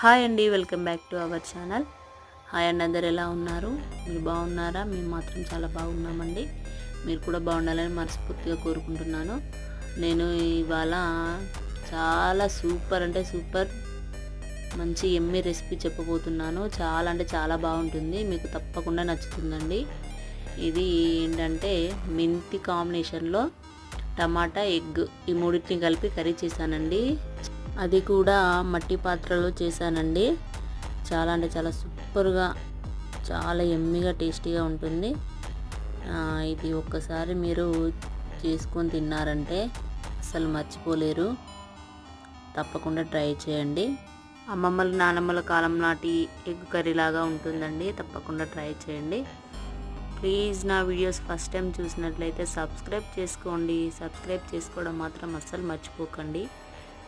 Hi అండి welcome back to our channel. Hi అండి అందరు ఎలా ఉన్నారు? మీరు బాగున్నారా? మేము మాత్రం చాలా బాగున్నామండి. మీరు కూడా బాగుండాలని మనస్ఫూర్తిగా కోరుకుంటున్నాను. నేను ఇవాళ చాలా సూపర్ అంటే సూపర్ మంచి ఎమ్మి రెసిపీ చెప్పబోతున్నాను. చాలా అంటే చాలా బాగుంటుంది. మీకు తప్పకుండా నచ్చుతుందండి. ఇది ఏంటంటే మెంతి కాంబినేషన్లో టమాటా ఎగ్ ఈ మూడింటిని కలిపి కర్రీ చేశానండి. అది కూడా మట్టి పాత్రలో చేశానండి. చాలా అంటే చాలా సూపర్గా చాలా ఎమ్మిగా టేస్టీగా ఉంటుంది. ఇది ఒక్కసారి మీరు చేసుకొని తిన్నారంటే అసలు మర్చిపోలేరు. తప్పకుండా ట్రై చేయండి. అమ్మమ్మల నానమ్మల కాలం నాటి ఎగ్ కర్రీ లాగా ఉంటుందండి. తప్పకుండా ట్రై చేయండి. ప్లీజ్ నా వీడియోస్ ఫస్ట్ టైం చూసినట్లయితే సబ్స్క్రైబ్ చేసుకోండి. సబ్స్క్రైబ్ చేసుకోవడం మాత్రం అస్సలు మర్చిపోకండి.